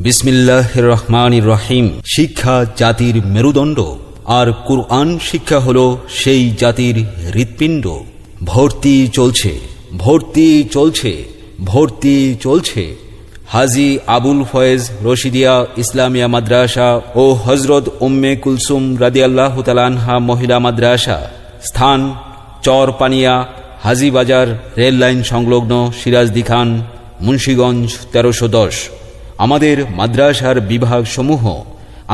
বিসমিল্লাহ রহমান রহিম। শিক্ষা জাতির মেরুদণ্ড। আর কুরআন শিক্ষা হল সেই জাতির হৃৎপিণ্ড। ভর্তি চলছে ভর্তি চলছে ভর্তি চলছে। হাজি আবুল ফয়েজ রশিদিয়া ইসলামিয়া মাদ্রাসা ও হজরত উম্মে কুলসুম রাদিয়াল্লাহ তালানহা মহিলা মাদ্রাসা। স্থান চরপানিয়া, হাজিবাজার রেল লাইন সংলগ্ন সিরাজদি খান মুন্সীগঞ্জ তেরোশো দশ। আমাদের মাদ্রাসার বিভাগসমূহ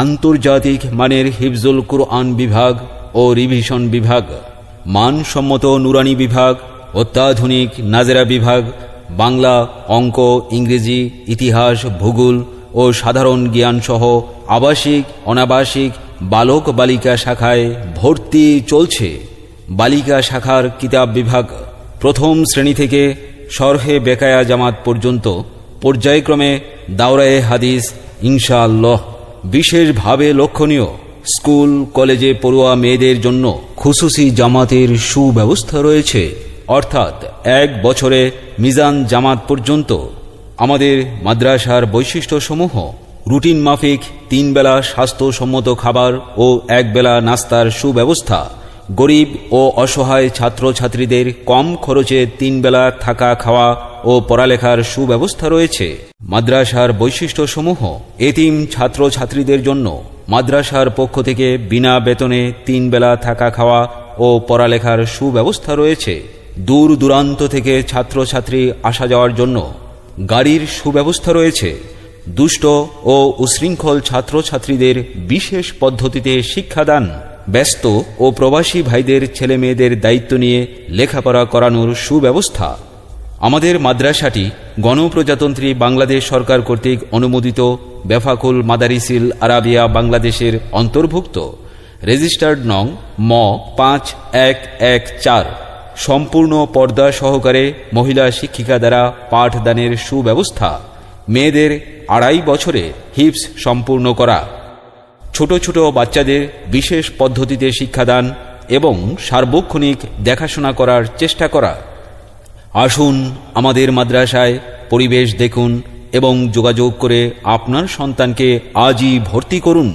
আন্তর্জাতিক মানের হিফজুল কুরআন বিভাগ ও রিভিশন বিভাগ, মানসম্মত নুরানি বিভাগ, অত্যাধুনিক নাজেরা বিভাগ, বাংলা, অঙ্ক, ইংরেজি, ইতিহাস, ভূগোল ও সাধারণ জ্ঞানসহ আবাসিক, অনাবাসিক বালক বালিকা শাখায় ভর্তি চলছে বালিকা শাখার কিতাব বিভাগ। প্রথম শ্রেণি থেকে সরহে বেকায়া জামাত পর্যন্ত পর্যায়ক্রমে দাওরায়ে হাদিস, ইনশাআল্লাহ। বিশেষভাবে লক্ষণীয়, স্কুল, কলেজে পড়ুয়া মেয়েদের জন্য খুসুসি জামাতের সুব্যবস্থা রয়েছে। অর্থাৎ এক বছরে মিজান জামাত পর্যন্ত আমাদের মাদ্রাসার বৈশিষ্ট্যসমূহ, রুটিন মাফিক তিন বেলা স্বাস্থ্যসম্মত খাবার ও একবেলা নাস্তার সুব্যবস্থা, গরিব ও অসহায় ছাত্রছাত্রীদের কম খরচে তিন বেলা থাকা খাওয়া ও পড়ালেখার সুব্যবস্থা রয়েছে। মাদ্রাসার বৈশিষ্ট্যসমূহ, এতিম ছাত্রছাত্রীদের জন্য মাদ্রাসার পক্ষ থেকে বিনা বেতনে তিন বেলা থাকা খাওয়া ও পড়ালেখার সুব্যবস্থা রয়েছে। দূর দূরান্ত থেকে ছাত্রছাত্রী আসা যাওয়ার জন্য গাড়ির সুব্যবস্থা রয়েছে। দুষ্ট ও উশৃঙ্খল ছাত্রছাত্রীদের বিশেষ পদ্ধতিতে শিক্ষাদান, ব্যস্ত ও প্রবাসী ভাইদের ছেলে মেয়েদের দায়িত্ব নিয়ে লেখাপড়া করানোর সুব্যবস্থা। আমাদের মাদ্রাসাটি গণপ্রজাতন্ত্রী বাংলাদেশ সরকার কর্তৃক অনুমোদিত বেফাকুল মাদারিসিল আরাবিয়া বাংলাদেশের অন্তর্ভুক্ত। রেজিস্টার্ড নং ম পাঁচ এক এক চার। সম্পূর্ণ পর্দা সহকারে মহিলা শিক্ষিকা দ্বারা পাঠদানের সুব্যবস্থা। মেয়েদের আড়াই বছরে হিপস সম্পূর্ণ করা। ছোট ছোট বাচ্চাদের বিশেষ পদ্ধতিতে শিক্ষাদান এবং সার্বক্ষণিক দেখাশোনা করার চেষ্টা করা। আসুন আমাদের মাদ্রাসায় পরিবেশ দেখুন এবং যোগাযোগ করে আপনার সন্তানকে আজই ভর্তি করুন।